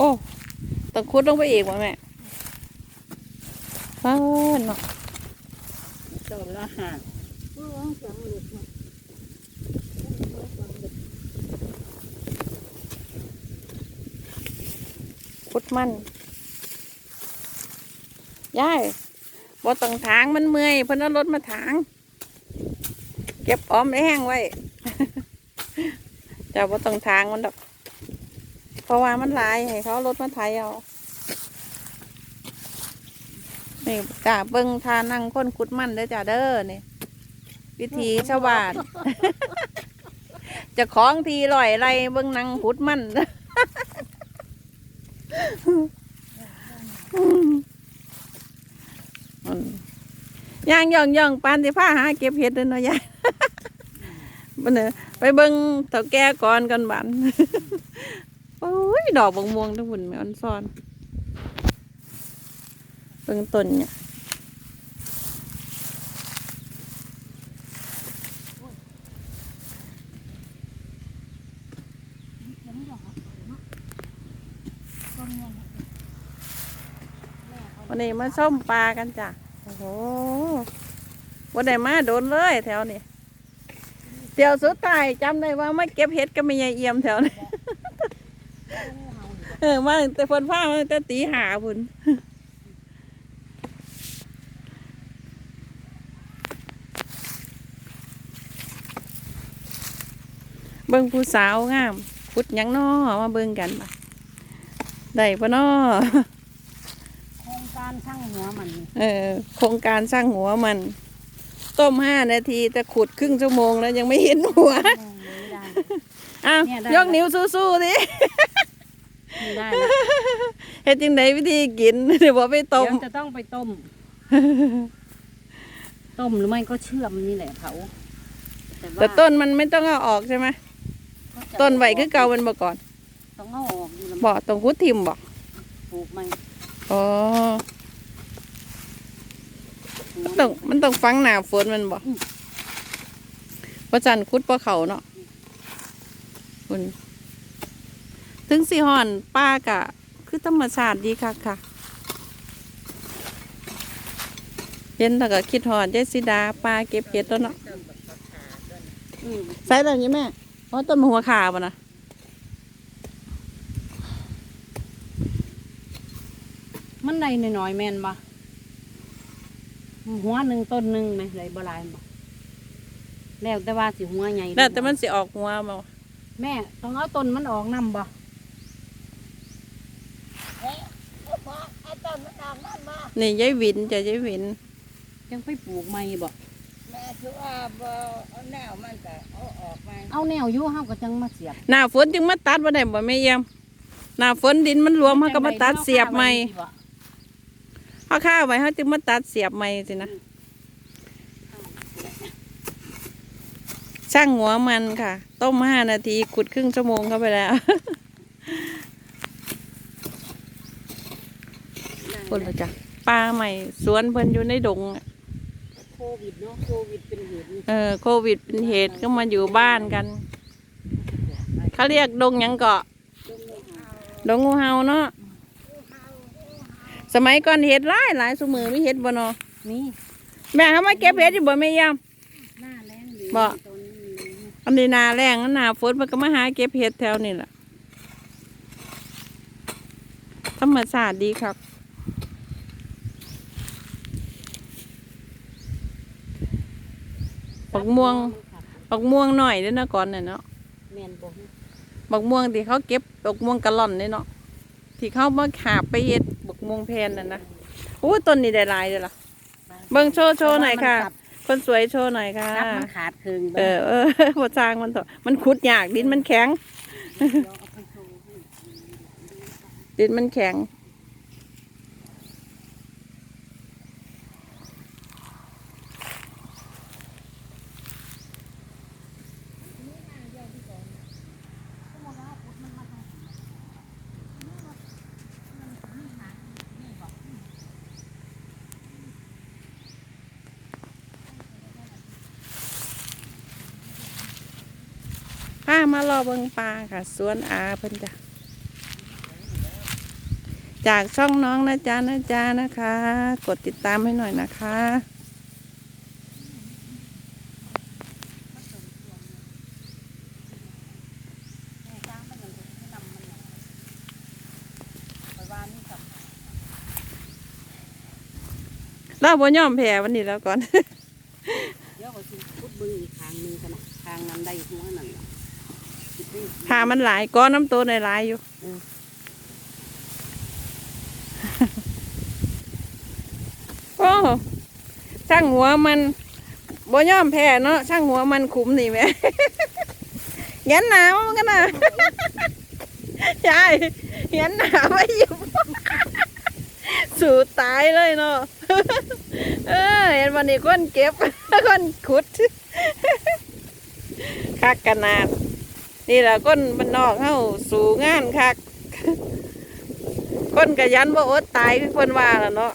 อ้ต้องคุดลงไปอีกวะแม่ป้าดเนาะต้นละห้าคุดมันยายบ่ต้องถางมันเมื่อยเพิ่นเอารถมาถาง เก็บออมแห้งไว้เจ้าบ่ต้องถางมันดอกเพ ราะว่ามันหลายให้เขารถมาไถเอานี่จ้าเบิ่งทานั่งคนขุดมันเด้อจ้าเด้อนี่วิธีชาวบ้าน จะของทีลอยไรเบิ่งนั่งขุดมันอย่างย่องย่องปานสิผ้าหาเก็บเห็ดเด้อเนาะยายบันเนอะไปเบิ่งเต่าแก่ก่อนกันบัน โอ้ย ดอกบงม่วงทั้งหุ่นแม่อันซ้อนเบิ่งต้นเนี่ยวันนี้มาส้มปลากันจ้ะ โอ้โหวันไหนมาโดนเลยแถวนี้เดี๋ยวสุดท้ายจำได้ว่าไมาเก็บเห็ดก็ไม่ยายเอี่ยมแถวนี้ เออมาตั้งแต่ฝนฟ้ามาตั้งแต่ตีหาพุ่นเบิ่งผู้สาวงามพุดหยังน้อมาเบิ่งกันบ่ะได้ปะน้อโครงการช่างหัวมันนี่เออ โครงการสร้างหัวมัน ต้มห้านาทีแต่ขุดครึ่งชั่วโมงแล้วยังไม่เห็นหัวแม่งไม่ได้อ้าวเนี่ยได้ยกนิ้วสู้ๆดิ ไม่ได้แล้วเฮ็ดจังไดวิธีกิน เดี๋ยวบ่ไปต้เดี๋มยวจะต้องไปต้ม ต้มหรือไม่ก็เชื่อมนี่แหละเผาว่าแต่ต้นมันไม่ต้องเอาออกใช่ไหมก็จะต้นไหวคือเก่ามันบ่ก่อน ต้องเอาออกอยู่แล้วบ่ต้องคุดทิมบ่ปลูกมันอ๋อมันต้องมันต้องฟังหน้าฝนมันบ่ว่าจันคุดบ่เขาเนาะคุณ ถึงสิฮ้อนป้ากะ คือธรรมชาติดีคักค่ะ เห็นแล้วก็คิดฮอดยายสิดาปลาเก็บเห็ดแล้วเนาะอืมใส่แล้วนี่แม่เพราะต้นหัวขาบ่นะมันได้น้อยๆแม่นบ่หัวหนึ่งต้นหนึ่งไหมไรบ่หลายบ่แล้วแต่ว่าสิหัวใหญ่แล้วแต่มันสิออกหัวมาแม่ต้องเอาต้นมันออกนํบ่ นี่ยายหวินจะยายหวิน ยังไปปลูกใหม่บ่แม่คือว่าบ่เอาแนวมันก็เอาออกมาเอาแนวอยู่เฮาก็จังมาเสียบหน้าฝนจึงมาตัดบ่ได้บ่แม่เยี่ยมหน้าฝนดินมันรวมเฮาก็มาตัดเสียบใหม่เฮาข้าวไว้เฮาจึงมาตัดเสียบใหม่สินะช่างหัวมันค่ะ ต้มห้านาทีขุดครึ่งชั่วโมงเข้าไปแล้วคนละจ้ะ ปลาใหม่สวนเพิ่นอยู่ในดงอะโควิดเนาะโควิดเป็นเหตุนี่เออโควิดเป็นเหตุก็มาอยู่บ้านกัน เขาเรียกดงหยังเกาะ ดงงูเห่าเนาะสมัยก่อนเห็ดหลายหลายสมือไม่เห็ดบ่เนาะนี่แม่เขามาเก็บเห็ดอยู่บ่แม่ยาม หน้าแรงดีบ่ต้นนี้อันนี้นาแรงอันนาฝนมันก็มาหาเก็บเห็ดแถวนี่แหละธรรมชาติดีครับ ปักม่วงปักม่วงหน่อยเด้อนะก่อนน่ะเนาะแม่นบ่บักม่วงที่เขาเก็บบักม่วงกะล่อนนี่เนาะที่เขามาหาบไปเฮ็ดบักม่วงแพนนั่นนะโอ้ยต้นนี้ได้หลายเลยล่ะเบิ่งโชว์โชว์หน่อยค่ะ คนสวยโชว์หน่อยค่ะรับมันขาดครึ่งเออเออพอสร้างมันต่อมันขุดยากดินมันแข็งเดี๋ยวเอาไปโชว์ให้ดินมันแข็งามารอเบิ่งปลาค่ะสวนอาเพิ่นจ้ะจากช่องน้องนะจ๊ะนะจ๊ะนะคะ กดติดตามให้หน่อยนะคะ เราบ่ยอมแพ้วันนี้แล้วก่อน เดี๋ยวก็สิพุดบึงอีกทางหนึงกันนะทางนั้นได้หัวนั่นล่ะ สิไปถ้ามันหลายก้อนน้ำตัวในหลายอยู่เออโอ้ช่างหัวมันบ่ยอมแพ้เนาะช่างหัวมันขุมนี่แหม่เห็นหนาวมันกันนะใช่เห็นหนาวไม่อยู่สู่ตายเลยเนาะเออเห็นวันนี้คนเก็บคนขุดคักขนาด นี่แหละก้นมันนอกเข้าสู่งานคักคนกระยันบ่อดตายคือคนว่าแล้วเนาะ